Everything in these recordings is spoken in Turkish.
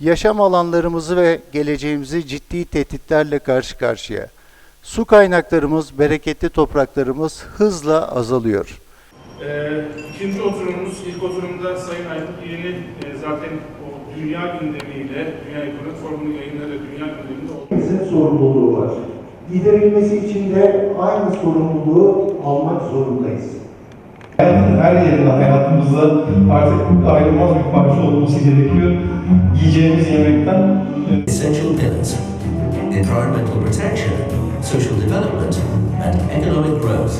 yaşam alanlarımızı ve geleceğimizi ciddi tehditlerle karşı karşıya. Su kaynaklarımız, bereketli topraklarımız hızla azalıyor. Ee, ikinci oturumumuz, ilk oturumda Sayın Aykut yeni e, zaten o dünya gündemiyle, Dünya Ekonomik Forumu'nun yayınları dünya gündeminde oldu. Sorumluluğu var. Giderilmesi için de aynı sorumluluğu almak zorundayız. Hayatın her yerinde hayatımızda artık ayrılmaz bir parça olması gerekiyor. Yiyeceğimiz yemekten essential pillars environmental protection, social development, and economic growth.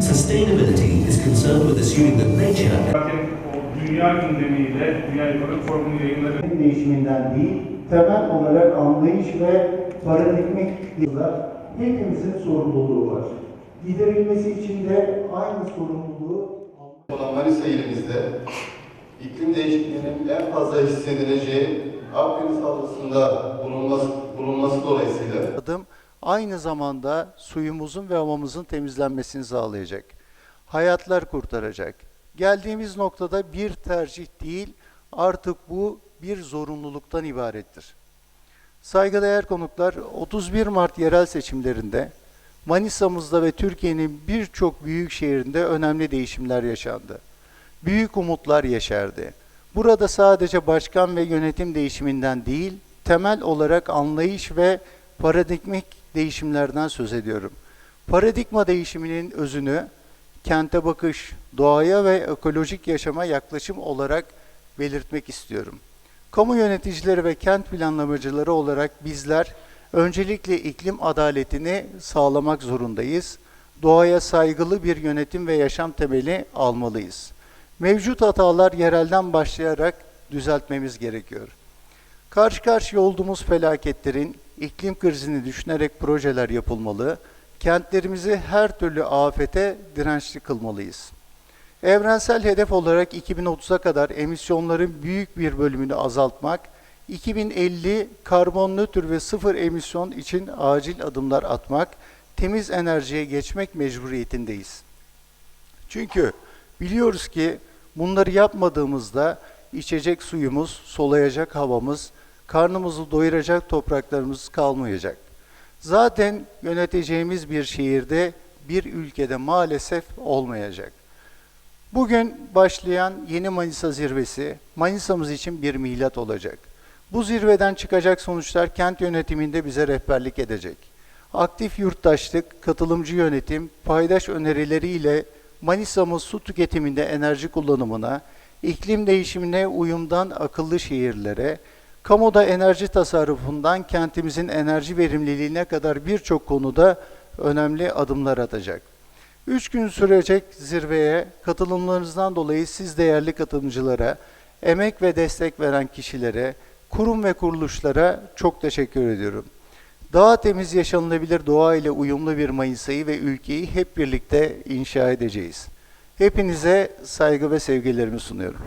Sustainability is concerned with assuming that nature dünya gündemiyle, Dünya Ekonomik Forumu'nun yayınları değişiminden değil, temel olarak anlayış ve paradigmik yıllar hepimizin sorumluluğu var. Giderilmesi için de aynı sorumluluğu almak olan Manisa ilimizde iklim değişikliğinin en fazla hissedileceği Akdeniz havzasında bulunması, bulunması dolayısıyla adım aynı zamanda suyumuzun ve havamızın temizlenmesini sağlayacak. Hayatlar kurtaracak. Geldiğimiz noktada bir tercih değil, artık bu bir zorunluluktan ibarettir. Saygıdeğer konuklar, 31 Mart yerel seçimlerinde Manisa'mızda ve Türkiye'nin birçok büyük şehrinde önemli değişimler yaşandı. Büyük umutlar yeşerdi. Burada sadece başkan ve yönetim değişiminden değil, temel olarak anlayış ve paradigmik değişimlerden söz ediyorum. Paradigma değişiminin özünü kente bakış, doğaya ve ekolojik yaşama yaklaşım olarak belirtmek istiyorum. Kamu yöneticileri ve kent planlamacıları olarak bizler öncelikle iklim adaletini sağlamak zorundayız. Doğaya saygılı bir yönetim ve yaşam temeli almalıyız. Mevcut hatalar yerelden başlayarak düzeltmemiz gerekiyor. Karşı karşıya olduğumuz felaketlerin iklim krizini düşünerek projeler yapılmalı, kentlerimizi her türlü afete dirençli kılmalıyız. Evrensel hedef olarak 2030'a kadar emisyonların büyük bir bölümünü azaltmak, 2050 karbon nötr ve sıfır emisyon için acil adımlar atmak, temiz enerjiye geçmek mecburiyetindeyiz. Çünkü biliyoruz ki bunları yapmadığımızda içecek suyumuz, solayacak havamız, karnımızı doyuracak topraklarımız kalmayacak. Zaten yöneteceğimiz bir şehirde, bir ülkede maalesef olmayacak. Bugün başlayan yeni Manisa zirvesi Manisa'mız için bir milat olacak. Bu zirveden çıkacak sonuçlar kent yönetiminde bize rehberlik edecek. Aktif yurttaşlık, katılımcı yönetim, paydaş önerileriyle Manisa'mız su tüketiminde enerji kullanımına, iklim değişimine uyumdan akıllı şehirlere, kamuda enerji tasarrufundan kentimizin enerji verimliliğine kadar birçok konuda önemli adımlar atacak. Üç gün sürecek zirveye katılımlarınızdan dolayı siz değerli katılımcılara, emek ve destek veren kişilere, kurum ve kuruluşlara çok teşekkür ediyorum. Daha temiz yaşanılabilir doğa ile uyumlu bir Mayıs'ı ve ülkeyi hep birlikte inşa edeceğiz. Hepinize saygı ve sevgilerimi sunuyorum.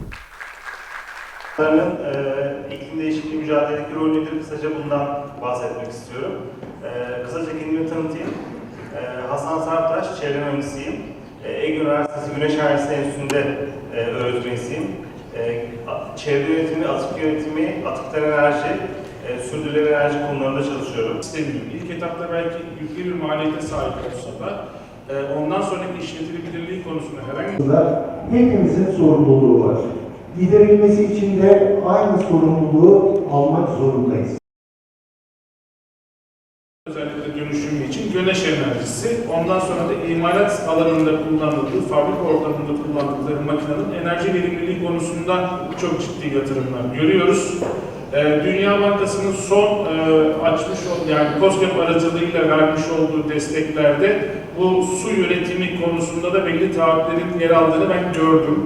E, iklim değişikliği mücadeledeki rolü nedir? Kısaca bundan bahsetmek istiyorum. E, kısaca kendimi tanıtayım. E, Hasan Sarptaş, çevre mühendisiyim. E, Ege Üniversitesi Güneş Enerjisi Enstitüsü'nde e, öğretim üyesiyim. E, çevre yönetimi, atık yönetimi, atıktan enerji, e, sürdürülebilir enerji konularında çalışıyorum. isteniyor. İlk etapta belki yüklü bir maliyete sahip olsa da e, ondan sonraki işletilebilirliği konusunda herhangi bir hepimizin sorumluluğu var. Giderilmesi için de aynı sorumluluğu almak zorundayız. Güneş enerjisi, ondan sonra da imalat alanında kullanıldığı, fabrika ortamında kullandıkları makinenin enerji verimliliği konusunda çok ciddi yatırımlar görüyoruz. Ee, Dünya Bankası'nın son e, açmış ol- yani COSGAP aracılığıyla vermiş olduğu desteklerde bu su yönetimi konusunda da belli taahhütlerin yer aldığını ben gördüm.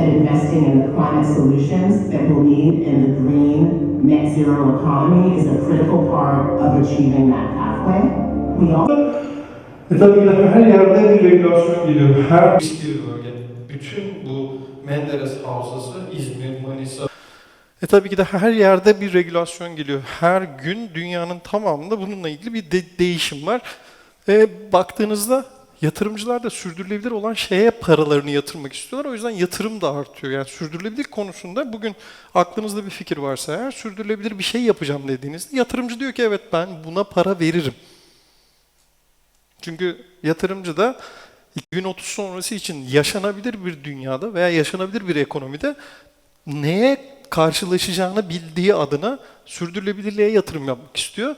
investing in climate solutions that need in the green net zero economy is a critical part of achieving that pathway. Also E tabii ki de her yerde bir regülasyon geliyor. Her riskli bir bölge. Bütün bu Menderes Havzası, İzmir, Manisa. E tabii ki de her yerde bir regülasyon geliyor. Her gün dünyanın tamamında bununla ilgili bir de- değişim var. E, baktığınızda yatırımcılar da sürdürülebilir olan şeye paralarını yatırmak istiyorlar. O yüzden yatırım da artıyor. Yani sürdürülebilir konusunda bugün aklınızda bir fikir varsa eğer sürdürülebilir bir şey yapacağım dediğinizde yatırımcı diyor ki evet ben buna para veririm. Çünkü yatırımcı da 2030 sonrası için yaşanabilir bir dünyada veya yaşanabilir bir ekonomide neye karşılaşacağını bildiği adına sürdürülebilirliğe yatırım yapmak istiyor.